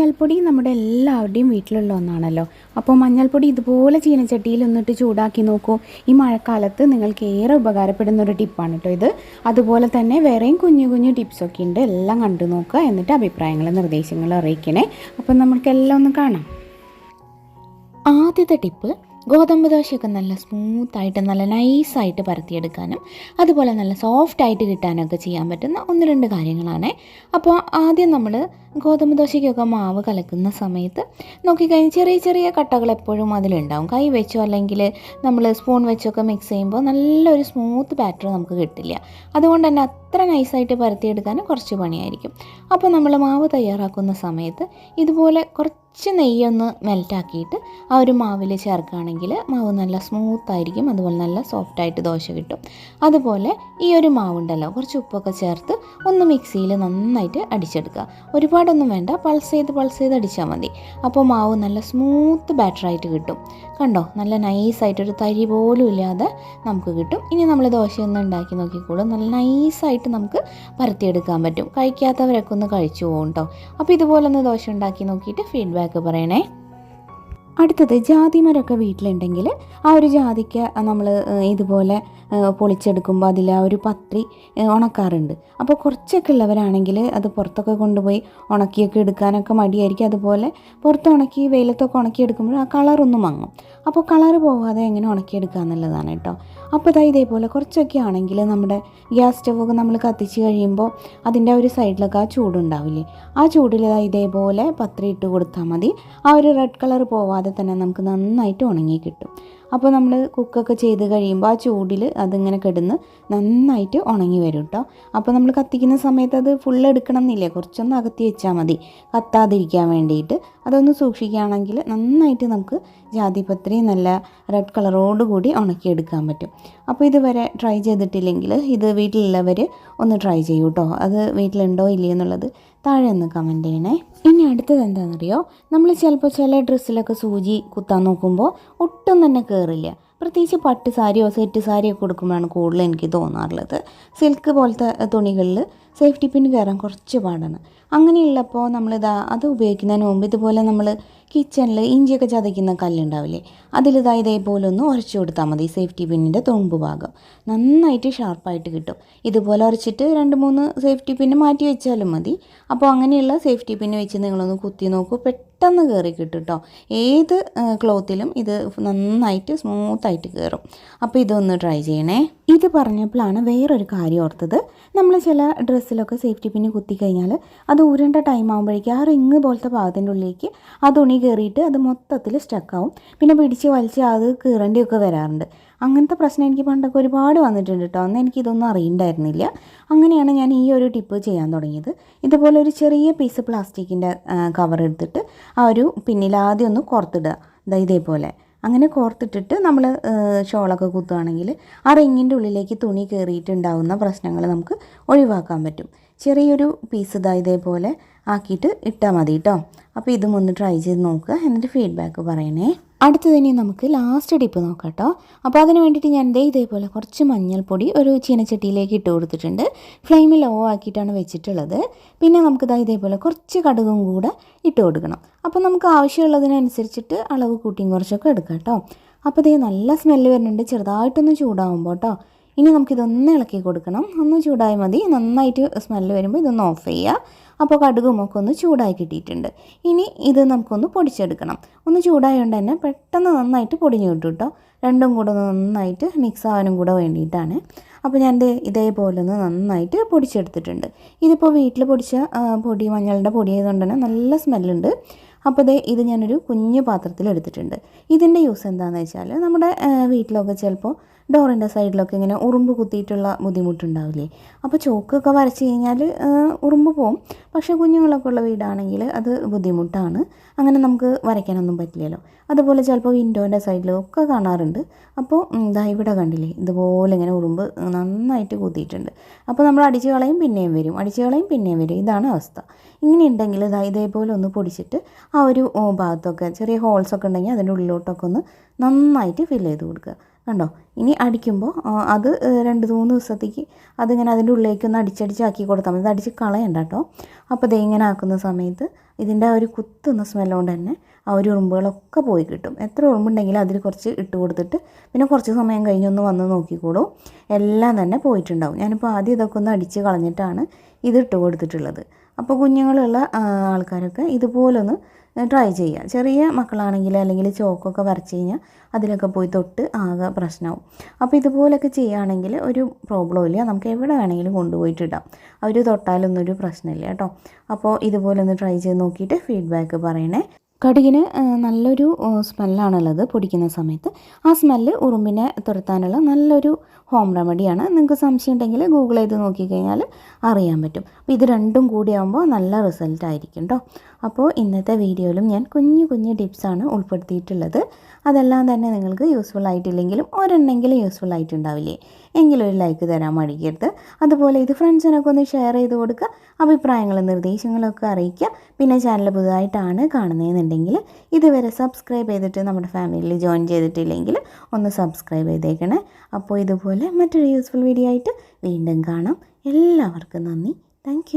മഞ്ഞൾപ്പൊടി നമ്മുടെ എല്ലാവരുടെയും വീട്ടിലുള്ള ഒന്നാണല്ലോ. അപ്പോൾ മഞ്ഞൾപ്പൊടി ഇതുപോലെ ചീനച്ചട്ടിയിൽ ഒന്നിട്ട് ചൂടാക്കി നോക്കൂ. ഈ മഴക്കാലത്ത് നിങ്ങൾക്ക് ഏറെ ഉപകാരപ്പെടുന്ന ഒരു ടിപ്പാണ് കേട്ടോ ഇത്. അതുപോലെ തന്നെ വേറെയും കുഞ്ഞു കുഞ്ഞു ടിപ്സൊക്കെ ഉണ്ട്. എല്ലാം കണ്ടു നോക്കുക എന്നിട്ട് അഭിപ്രായങ്ങൾ നിർദ്ദേശങ്ങൾ അറിയിക്കണേ. അപ്പം നമുക്കെല്ലാം ഒന്ന് കാണാം. ആദ്യത്തെ ടിപ്പ് ഗോതമ്പ് ദോശയൊക്കെ നല്ല സ്മൂത്തായിട്ട് നല്ല നൈസായിട്ട് പരത്തിയെടുക്കാനും അതുപോലെ നല്ല സോഫ്റ്റായിട്ട് കിട്ടാനൊക്കെ ചെയ്യാൻ പറ്റുന്ന ഒന്ന് രണ്ട് കാര്യങ്ങളാണ്. അപ്പോൾ ആദ്യം നമ്മൾ ഗോതമ്പ് ദോശയ്ക്കൊക്കെ മാവ് കലക്കുന്ന സമയത്ത് നോക്കിക്കഴിഞ്ഞാൽ ചെറിയ ചെറിയ കട്ടകൾ എപ്പോഴും അതിലുണ്ടാവും. കൈ വെച്ചോ അല്ലെങ്കിൽ നമ്മൾ സ്പൂൺ വെച്ചൊക്കെ മിക്സ് ചെയ്യുമ്പോൾ നല്ലൊരു സ്മൂത്ത് ബാറ്റർ നമുക്ക് കിട്ടില്ല. അതുകൊണ്ട് തന്നെ അത്ര നൈസായിട്ട് പരത്തിയെടുക്കാനും കുറച്ച് പണിയായിരിക്കും. അപ്പോൾ നമ്മൾ മാവ് തയ്യാറാക്കുന്ന സമയത്ത് ഇതുപോലെ കുറച്ച് നെയ്യൊന്ന് മെൽറ്റാക്കിയിട്ട് ആ ഒരു മാവിൽ ചേർക്കുകയാണെങ്കിൽ മാവ് നല്ല സ്മൂത്തായിരിക്കും അതുപോലെ നല്ല സോഫ്റ്റായിട്ട് ദോശ കിട്ടും. അതുപോലെ ഈ ഒരു മാവുണ്ടല്ലോ കുറച്ച് ഉപ്പൊക്കെ ചേർത്ത് ഒന്ന് മിക്സിയിൽ നന്നായിട്ട് അടിച്ചെടുക്കുക. ഒരുപാടൊന്നും വേണ്ട പൾസ് ചെയ്ത് പൾസ് ചെയ്ത് അടിച്ചാൽ മതി. അപ്പോൾ മാവ് നല്ല സ്മൂത്ത് ബാറ്ററായിട്ട് കിട്ടും. കണ്ടോ? നല്ല നൈസായിട്ട് ഒരു തരി പോലും ഇല്ലാതെ നമുക്ക് കിട്ടും. ഇനി നമ്മൾ ദോശയൊന്നും ഉണ്ടാക്കി നോക്കിക്കോളും. നല്ല നൈസായിട്ട് നമുക്ക് പരത്തിയെടുക്കാൻ പറ്റും. കഴിക്കാത്തവരൊക്കെ ഒന്ന് കഴിച്ചു പോകും കേട്ടോ അപ്പോൾ ഇതുപോലെ ഒന്ന് ദോശ ഉണ്ടാക്കി നോക്കിയിട്ട് ഫീഡ്ബാക്ക് പറയണേ. അടുത്തത് ജാതിമരമൊക്കെ വീട്ടിലുണ്ടെങ്കിൽ ആ ഒരു ജാതിക്ക് നമ്മൾ ഇതുപോലെ പൊളിച്ചെടുക്കുമ്പോൾ അതിൽ ആ ഒരു പത്രി ഉണക്കാറുണ്ട്. അപ്പോൾ കുറച്ചൊക്കെ ഉള്ളവരാണെങ്കിൽ അത് പുറത്തൊക്കെ കൊണ്ടുപോയി ഉണക്കിയൊക്കെ എടുക്കാനൊക്കെ മടിയായിരിക്കും. അതുപോലെ പുറത്ത് ഉണക്കി വെയിലത്തൊക്കെ ഉണക്കിയെടുക്കുമ്പോൾ ആ കളറൊന്നും മങ്ങും. അപ്പോൾ കളറ് പോവാതെ എങ്ങനെ ഉണക്കിയെടുക്കുക എന്നുള്ളതാണ് കേട്ടോ അപ്പോൾ ഇതാ ഇതേപോലെ കുറച്ചൊക്കെ ആണെങ്കിൽ നമ്മുടെ ഗ്യാസ് സ്റ്റവൊക്കെ നമ്മൾ കത്തിച്ച് കഴിയുമ്പോൾ അതിന്റെ ഒരു സൈഡിലൊക്കെ ആ ചൂടുണ്ടാവില്ലേ? ആ ചൂടിൽ ഇതേപോലെ പത്രി ഇട്ട് കൊടുത്താൽ മതി. ആ ഒരു റെഡ് കളർ പോവാതെ തന്നെ നമുക്ക് നന്നായിട്ട് ഉണങ്ങി കിട്ടും. അപ്പോൾ നമ്മൾ കുക്കൊക്കെ ചെയ്ത് കഴിയുമ്പോൾ ആ ചൂടിൽ അതിങ്ങനെ കിടന്ന് നന്നായിട്ട് ഉണങ്ങി വരും കേട്ടോ അപ്പോൾ നമ്മൾ കത്തിക്കുന്ന സമയത്ത് അത് ഫുൾ എടുക്കണം എന്നില്ല? കുറച്ചൊന്ന് അകത്തി വെച്ചാൽ മതി. കത്താതിരിക്കാൻ വേണ്ടിയിട്ട്. അതൊന്ന് സൂക്ഷിക്കുകയാണെങ്കിൽ നന്നായിട്ട് നമുക്ക് ജാതിപത്രി നല്ല റെഡ് കളറോട് കൂടി ഉണക്കിയെടുക്കാൻ പറ്റും. അപ്പോൾ ഇതുവരെ ട്രൈ ചെയ്തിട്ടില്ലെങ്കിൽ ഇത് വീട്ടിലുള്ളവർ ഒന്ന് ട്രൈ ചെയ്യൂ കേട്ടോ അത് വീട്ടിലുണ്ടോ ഇല്ലയോ എന്നുള്ളത് താഴെ ഒന്ന് കമന്റ് ചെയ്യണേ. ഇനി അടുത്തത് എന്താണെന്നറിയോ? നമ്മൾ ചിലപ്പോൾ ചില ഡ്രസ്സിലൊക്കെ സൂചി കുത്താൻ നോക്കുമ്പോൾ ഒട്ടും തന്നെ കയറില്ല പ്രത്യേകിച്ച് പട്ട് സാരിയോ സെറ്റ് സാരിയോ കൊടുക്കുമ്പോഴാണ് കൂടുതൽ എനിക്ക് തോന്നാറുള്ളത്. സിൽക്ക് പോലത്തെ തുണികളിൽ സേഫ്റ്റി പിൻ കയറാൻ കുറച്ച് പാടാണ്. അങ്ങനെയുള്ളപ്പോൾ നമ്മളിതാ അത് ഉപയോഗിക്കുന്നതിന് മുമ്പ് ഇതുപോലെ നമ്മൾ കിച്ചണിൽ ഇഞ്ചിയൊക്കെ ചതയ്ക്കുന്ന കല്ലുണ്ടാവില്ലേ അതിലിതാ ഇതേപോലെ ഒന്ന് ഉരച്ചു കൊടുത്താൽ മതി സേഫ്റ്റി പിന്നിന്റെ തുമ്പ് ഭാഗം. നന്നായിട്ട് ഷാർപ്പായിട്ട് കിട്ടും. ഇതുപോലെ ഉരച്ചിട്ട് രണ്ട് മൂന്ന് സേഫ്റ്റി പിന്ന് മാറ്റി വെച്ചാലും മതി. അപ്പോൾ അങ്ങനെയുള്ള സേഫ്റ്റി പിന്ന് വെച്ച് നിങ്ങളൊന്ന് കുത്തി നോക്കൂ പെട്ടെന്ന് കയറി കിട്ടും കേട്ടോ ഏത് ക്ലോത്തിലും ഇത് നന്നായിട്ട് സ്മൂത്തായിട്ട് കയറും അപ്പോൾ ഇതൊന്ന് ട്രൈ ചെയ്യണേ. ഇത് പറഞ്ഞപ്പോഴാണ് വേറൊരു കാര്യം ഓർത്തത്. നമ്മൾ ചില ഡ്രസ്സിലൊക്കെ സേഫ്റ്റി പിന്ന് കുത്തി കഴിഞ്ഞാൽ അത് ഉരുണ്ട ടൈം ആകുമ്പോഴേക്കും ആ റിങ് പോലത്തെ ഭാഗത്തിന്റെ ഉള്ളിലേക്ക് ആ തുണി കയറിയിട്ട് അത് മൊത്തത്തിൽ സ്റ്റക്കാവും പിന്നെ പിടിച്ച് വലിച്ച് അത് കീറേണ്ടിയൊക്കെ വരാറുണ്ട്. അങ്ങനത്തെ പ്രശ്നം എനിക്ക് പണ്ടൊക്കെ ഒരുപാട് വന്നിട്ടുണ്ട് കേട്ടോ അന്ന് എനിക്കിതൊന്നും അറിയണ്ടായിരുന്നില്ല. അങ്ങനെയാണ് ഞാൻ ഈ ഒരു ടിപ്പ് ചെയ്യാൻ തുടങ്ങിയത്. ഇതുപോലെ ഒരു ചെറിയ പീസ് പ്ലാസ്റ്റിക്കിന്റെ കവർ എടുത്തിട്ട് ആ ഒരു പിന്നിൽ ആദ്യം ഒന്ന് കോർത്തിടുക. ദാ ഇതേപോലെ. അങ്ങനെ കോർത്തിട്ടിട്ട് നമ്മൾ ഷോളൊക്കെ കുത്തുകയാണെങ്കിൽ ആ റിങ്ങിന്റെ ഉള്ളിലേക്ക് തുണി കയറിയിട്ടുണ്ടാവുന്ന പ്രശ്നങ്ങൾ നമുക്ക് ഒഴിവാക്കാൻ പറ്റും. ചെറിയൊരു പീസ് ഇതാ ഇതേപോലെ ആക്കിയിട്ട് ഇട്ടാൽ മതി കേട്ടോ അപ്പോൾ ഇതും ഒന്ന് ട്രൈ ചെയ്ത് നോക്കുക. എന്നിട്ട് ഫീഡ്ബാക്ക് പറയണേ. അടുത്തത് ഇനി നമുക്ക് ലാസ്റ്റ് ഡിപ്പ് നോക്കാം കേട്ടോ അപ്പോൾ അതിന് വേണ്ടിയിട്ട് ഞാൻ ദേ ഇതേപോലെ കുറച്ച് മഞ്ഞൾപ്പൊടി ഒരു ചീനച്ചട്ടിയിലേക്ക് ഇട്ട് കൊടുത്തിട്ടുണ്ട്. ഫ്ലെയിം ലോ ആക്കിയിട്ടാണ് വെച്ചിട്ടുള്ളത്. പിന്നെ നമുക്ക് ദാ ഇതേപോലെ കുറച്ച് കടുകും കൂടെ ഇട്ട് കൊടുക്കണം. അപ്പോൾ നമുക്ക് ആവശ്യമുള്ളതിനനുസരിച്ചിട്ട് അളവ് കൂട്ടിയും കുറച്ചൊക്കെ എടുക്കാം കേട്ടോ. അപ്പോൾ ഇതേ നല്ല സ്മെല്ല് വരുന്നുണ്ട്. ചെറുതായിട്ടൊന്ന് ചൂടാവുമ്പോൾ കേട്ടോ. ഇനി നമുക്കിതൊന്ന് ഇളക്കി കൊടുക്കണം. ഒന്ന് ചൂടായി മതി. നന്നായിട്ട് സ്മെല്ല് വരുമ്പോൾ ഇതൊന്ന് ഓഫ് ചെയ്യുക അപ്പോൾ കടുകും ഒക്കെ ഒന്ന് ചൂടായി കിട്ടിയിട്ടുണ്ട്. ഇനി ഇത് നമുക്കൊന്ന് പൊടിച്ചെടുക്കണം. ഒന്ന് ചൂടായതുകൊണ്ട് തന്നെ പെട്ടെന്ന് നന്നായിട്ട് പൊടിഞ്ഞു കിട്ടും കേട്ടോ. രണ്ടും കൂടെ ഒന്ന് നന്നായിട്ട് മിക്സ് ആവാനും കൂടെ വേണ്ടിയിട്ടാണ്. അപ്പോൾ ഞാൻ ഇതേപോലെ ഒന്ന് നന്നായിട്ട് പൊടിച്ചെടുത്തിട്ടുണ്ട്. ഇതിപ്പോൾ വീട്ടിൽ പൊടിച്ച പൊടി മഞ്ഞളുടെ പൊടി ആയതുകൊണ്ട് തന്നെ നല്ല സ്മെല്ലുണ്ട് അപ്പോൾ ദേ ഇത് ഞാനൊരു കുഞ്ഞു പാത്രത്തിൽ എടുത്തിട്ടുണ്ട് ഇതിന്റെ യൂസ് എന്താണെന്ന് വെച്ചാൽ നമ്മുടെ വീട്ടിലൊക്കെ ചിലപ്പോൾ ഡോറിന്റെ സൈഡിലൊക്കെ ഇങ്ങനെ ഉറുമ്പ് കുത്തിയിട്ടുള്ള ബുദ്ധിമുട്ടുണ്ടാവില്ലേ? അപ്പോൾ ചോക്കൊക്കെ വരച്ച് കഴിഞ്ഞാൽ ഉറുമ്പ് പോവും. പക്ഷേ കുഞ്ഞുങ്ങളൊക്കെ ഉള്ള വീടാണെങ്കിൽ അത് ബുദ്ധിമുട്ടാണ്. അങ്ങനെ നമുക്ക് വരയ്ക്കാനൊന്നും പറ്റില്ലല്ലോ. അതുപോലെ ചിലപ്പോൾ വിൻഡോന്റെ സൈഡിലൊക്കെ കാണാറുണ്ട്. അപ്പോൾ ഇതാ ഇവിടെ കണ്ടില്ലേ ഇതുപോലെ ഇങ്ങനെ ഉറുമ്പ് നന്നായിട്ട് കുത്തിയിട്ടുണ്ട്. അപ്പോൾ നമ്മൾ അടിച്ച് കളയും പിന്നെയും വരും. അടിച്ച് കളയും പിന്നെയും വരും. ഇതാണ് അവസ്ഥ. ഇങ്ങനെ ഉണ്ടെങ്കിൽ ദാ ഇതേപോലെ ഒന്ന് പൊടിച്ചിട്ട് ആ ഒരു ഭാഗത്തൊക്കെ ചെറിയ ഹോൾസൊക്കെ ഉണ്ടെങ്കിൽ അതിന്റെ ഉള്ളിലോട്ടൊക്കെ ഒന്ന് നന്നായിട്ട് ഫില്ല് ചെയ്ത് കൊടുക്കുക. കണ്ടോ? ഇനി അടിക്കുമ്പോൾ അത് രണ്ട് മൂന്ന് ദിവസത്തേക്ക് അതിങ്ങനെ അതിന്റെ ഉള്ളിലേക്ക് ഒന്ന് അടിച്ചടിച്ചാക്കി കൊടുത്താൽ മതി. ഇത് അടിച്ച് കളയണ്ട കേട്ടോ അപ്പോൾ ദേ ഇങ്ങനെ ആക്കുന്ന സമയത്ത് ഇതിന്റെ ആ ഒരു കുത്തുന്ന സ്മെല്ലുകൊണ്ട് തന്നെ ആ ഒരു ഉറുമ്പുകളൊക്കെ പോയി കിട്ടും. എത്ര ഉറുമ്പുണ്ടെങ്കിലും അതിൽ കുറച്ച് ഇട്ട് കൊടുത്തിട്ട് പിന്നെ കുറച്ച് സമയം കഴിഞ്ഞൊന്ന് വന്ന് നോക്കിക്കോളും. എല്ലാം തന്നെ പോയിട്ടുണ്ടാവും. ഞാനിപ്പോൾ ആദ്യം ഇതൊക്കെ ഒന്ന് അടിച്ച് കളഞ്ഞിട്ടാണ് ഇത് ഇട്ട് കൊടുത്തിട്ടുള്ളത്. അപ്പോൾ കുഞ്ഞുങ്ങളുള്ള ആൾക്കാരൊക്കെ ഇതുപോലൊന്ന് ട്രൈ ചെയ്യുക ചെറിയ മക്കളാണെങ്കിൽ അല്ലെങ്കിൽ ചോക്കൊക്കെ വരച്ച് കഴിഞ്ഞാൽ അതിലൊക്കെ പോയി തൊട്ട് ആകെ പ്രശ്നമാവും അപ്പോൾ ഇതുപോലൊക്കെ ചെയ്യുകയാണെങ്കിൽ ഒരു പ്രോബ്ലം ഇല്ല. നമുക്ക് എവിടെ വേണമെങ്കിലും കൊണ്ടുപോയിട്ട് ഇടാം. അവർ തൊട്ടാലൊന്നും ഒരു പ്രശ്നമില്ല കേട്ടോ. അപ്പോൾ ഇതുപോലൊന്ന് ട്രൈ ചെയ്ത് നോക്കിയിട്ട് ഫീഡ്ബാക്ക് പറയണേ. കടുകിന് നല്ലൊരു സ്മെല്ലാണുള്ളത് പൊടിക്കുന്ന സമയത്ത്. ആ സ്മെല്ല് ഉറുമ്പിനെ തുരത്താനുള്ള നല്ലൊരു ഹോം റെമഡിയാണ്. നിങ്ങൾക്ക് സംശയം ഉണ്ടെങ്കിൽ ഗൂഗിൾ ചെയ്ത് നോക്കിക്കഴിഞ്ഞാൽ അറിയാൻ പറ്റും. അപ്പോൾ ഇത് രണ്ടും കൂടി കൂടിയാകുമ്പോൾ നല്ല റിസൾട്ട് ആയിരിക്കും കേട്ടോ അപ്പോൾ ഇന്നത്തെ വീഡിയോയിലും ഞാൻ കുഞ്ഞു കുഞ്ഞു ടിപ്സാണ് ഉൾപ്പെടുത്തിയിട്ടുള്ളത്. അതെല്ലാം തന്നെ നിങ്ങൾക്ക് യൂസ്ഫുൾ ആയിട്ടില്ലെങ്കിലും ഒരെണ്ണെങ്കിലും യൂസ്ഫുൾ ആയിട്ടുണ്ടാവില്ലേ? എങ്കിലും ഒരു ലൈക്ക് തരാൻ മടിക്കരുത്. അതുപോലെ ഇത് ഫ്രണ്ട്സിനൊക്കെ ഒന്ന് ഷെയർ ചെയ്ത് കൊടുക്കുക. അഭിപ്രായങ്ങളും നിർദ്ദേശങ്ങളൊക്കെ അറിയിക്കുക. പിന്നെ ചാനൽ പുതുതായിട്ടാണ് കാണുന്നതെന്നുണ്ടെങ്കിൽ ഇതുവരെ സബ്സ്ക്രൈബ് ചെയ്തിട്ട് നമ്മുടെ ഫാമിലിയിൽ ജോയിൻ ചെയ്തിട്ടില്ലെങ്കിൽ ഒന്ന് സബ്സ്ക്രൈബ് ചെയ്തേക്കണേ. അപ്പോൾ ഇതുപോലെ മറ്റൊരു യൂസ്ഫുൾ വീഡിയോ ആയിട്ട് വീണ്ടും കാണാം. എല്ലാവർക്കും നന്ദി. താങ്ക്